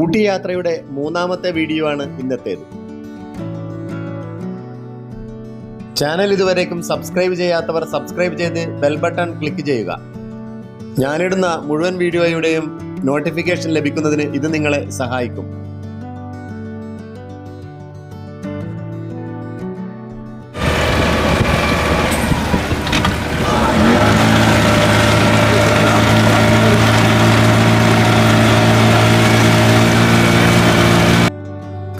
ഊട്ടി യാത്രയുടെ മൂന്നാമത്തെ വീഡിയോ ആണ് ഇന്നത്തേത്. ചാനൽ ഇതുവരേക്കും സബ്സ്ക്രൈബ് ചെയ്യാത്തവർ സബ്സ്ക്രൈബ് ചെയ്ത് ബെൽ ബട്ടൺ ക്ലിക്ക് ചെയ്യുക. ഞാനിടുന്ന മുഴുവൻ വീഡിയോയുടെയും നോട്ടിഫിക്കേഷൻ ലഭിക്കുന്നതിന് ഇത് നിങ്ങളെ സഹായിക്കും.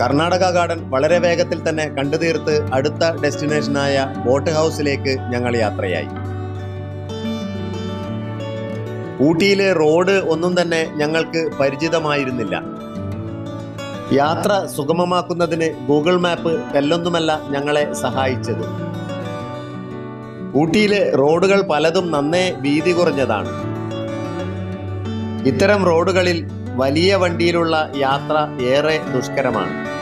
കർണാടക ഗാർഡൻ വളരെ വേഗത്തിൽ തന്നെ കണ്ടുതീർത്ത് അടുത്ത ഡെസ്റ്റിനേഷനായ ബോട്ട് ഹൗസിലേക്ക് ഞങ്ങൾ യാത്രയായി. ഊട്ടിയിലെ റോഡ് ഒന്നും തന്നെ ഞങ്ങൾക്ക് പരിചിതമായിരുന്നില്ല. യാത്ര സുഗമമാക്കുന്നതിന് ഗൂഗിൾ മാപ്പ് കല്ലൊന്നുമല്ല ഞങ്ങളെ സഹായിച്ചത്. ഊട്ടിയിലെ റോഡുകൾ പലതും നന്നേ വീതി കുറഞ്ഞതാണ്. ഇത്തരം റോഡുകളിൽ വലിയ വണ്ടിയിലുള്ള യാത്ര ഏറെ ദുഷ്കരമാണ്.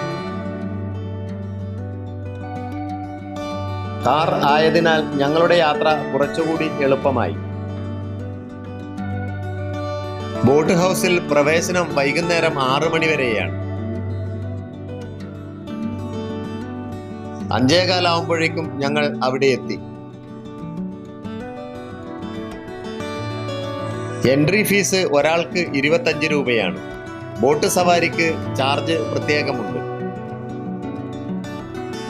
കാർ ആയതിനാൽ ഞങ്ങളുടെ യാത്ര കുറച്ചുകൂടി എളുപ്പമായി. ബോട്ട് ഹൗസിൽ പ്രവേശനം വൈകുന്നേരം ആറു മണി വരെയാണ്. അഞ്ചേകാലാവുമ്പോഴേക്കും ഞങ്ങൾ അവിടെ എത്തി. എൻട്രി ഫീസ് ഒരാൾക്ക് ഇരുപത്തഞ്ച് രൂപയാണ്. ബോട്ട് സവാരിക്ക് ചാർജ് പ്രത്യേകമുണ്ട്.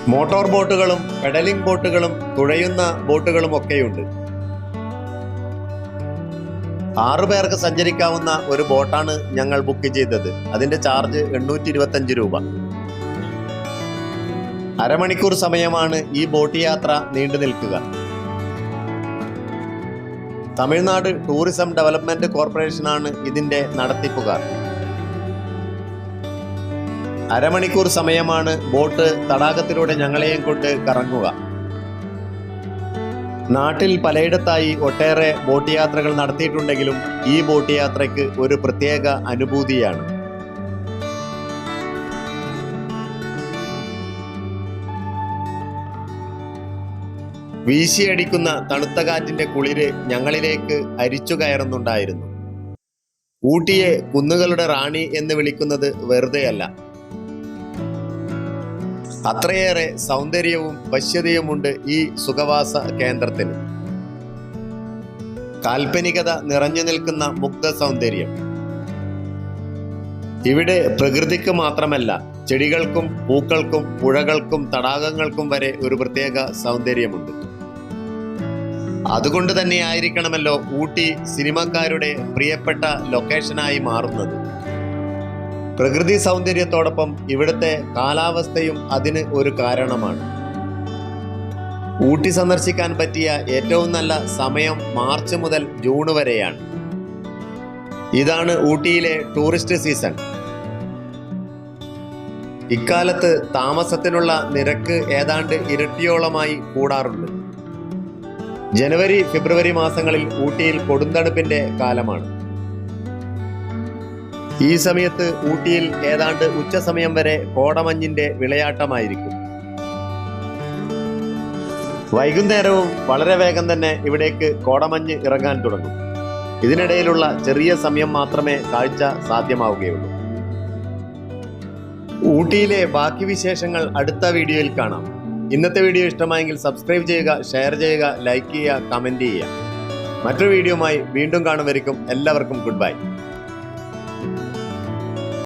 മോട്ടോർ ബോട്ടുകളും പെഡലിംഗ് ബോട്ടുകളും തുഴയുന്ന ബോട്ടുകളും ഒക്കെയുണ്ട്. ആറു പേർക്ക് സഞ്ചരിക്കാവുന്ന ഒരു ബോട്ടാണ് ഞങ്ങൾ ബുക്ക് ചെയ്തത്. അതിന്റെ ചാർജ് എണ്ണൂറ്റി ഇരുപത്തഞ്ച് രൂപ. അരമണിക്കൂർ സമയമാണ് ഈ ബോട്ട് യാത്ര നീണ്ടു നിൽക്കുക. തമിഴ്നാട് ടൂറിസം ഡെവലപ്മെന്റ് കോർപ്പറേഷനാണ് ഇതിന്റെ നടത്തിപ്പുകാർ. അരമണിക്കൂർ സമയമാണ് ബോട്ട് തടാകത്തിലൂടെ ഞങ്ങളെയും കൊണ്ട് കറങ്ങുക. നാട്ടിൽ പലയിടത്തായി ഒട്ടേറെ ബോട്ട് യാത്രകൾ നടത്തിയിട്ടുണ്ടെങ്കിലും ഈ ബോട്ട് യാത്രയ്ക്ക് ഒരു പ്രത്യേക അനുഭൂതിയാണ്. വീശിയടിക്കുന്ന തണുത്ത കാറ്റിന്റെ കുളിര് ഞങ്ങളിലേക്ക് അരിച്ചു കയറുന്നുണ്ടായിരുന്നു. ഊട്ടിയെ കുന്നുകളുടെ റാണി എന്ന് വിളിക്കുന്നത് വെറുതെയല്ല. അത്രയേറെ സൗന്ദര്യവും വശ്യതയുമുണ്ട് ഈ സുഖവാസ കേന്ദ്രത്തിന്. കാൽപ്പനികത നിറഞ്ഞു നിൽക്കുന്ന മുഗ്ധ സൗന്ദര്യം. ഇവിടെ പ്രകൃതിക്ക് മാത്രമല്ല ചെടികൾക്കും പൂക്കൾക്കും പുഴകൾക്കും തടാകങ്ങൾക്കും വരെ ഒരു പ്രത്യേക സൗന്ദര്യമുണ്ട്. അതുകൊണ്ട് തന്നെ ആയിരിക്കണമല്ലോ ഊട്ടി സിനിമക്കാരുടെ പ്രിയപ്പെട്ട ലൊക്കേഷനായി മാറുന്നത്. പ്രകൃതി സൗന്ദര്യത്തോടൊപ്പം ഇവിടുത്തെ കാലാവസ്ഥയും അതിന് ഒരു കാരണമാണ്. ഊട്ടി സന്ദർശിക്കാൻ പറ്റിയ ഏറ്റവും നല്ല സമയം മാർച്ച് മുതൽ ജൂൺ വരെയാണ്. ഇതാണ് ഊട്ടിയിലെ ടൂറിസ്റ്റ് സീസൺ. ഇക്കാലത്ത് താമസത്തിനുള്ള നിരക്ക് ഏതാണ്ട് ഇരട്ടിയോളമായി കൂടാറുണ്ട്. ജനുവരി ഫെബ്രുവരി മാസങ്ങളിൽ ഊട്ടിയിൽ കൊടുന്തണുപ്പിന്റെ കാലമാണ്. ഈ സമയത്ത് ഊട്ടിയിൽ ഏതാണ്ട് ഉച്ച സമയം വരെ കോടമഞ്ഞിന്റെ വിളയാട്ടമായിരിക്കും. വൈകുന്നേരവും വളരെ വേഗം തന്നെ ഇവിടേക്ക് കോടമഞ്ഞ് ഇറങ്ങാൻ തുടങ്ങും. ഇതിനിടയിലുള്ള ചെറിയ സമയം മാത്രമേ കാഴ്ച സാധ്യമാവുകയുള്ളൂ. ഊട്ടിയിലെ ബാക്കി വിശേഷങ്ങൾ അടുത്ത വീഡിയോയിൽ കാണാം. ഇന്നത്തെ വീഡിയോ ഇഷ്ടമായെങ്കിൽ സബ്സ്ക്രൈബ് ചെയ്യുക ഷെയർ ചെയ്യുക ലൈക്ക് ചെയ്യുക കമന്റ് ചെയ്യുക. മറ്റൊരു വീഡിയോയുമായി വീണ്ടും കാണുമായിരിക്കും എല്ലാവർക്കും ഗുഡ് ബൈ.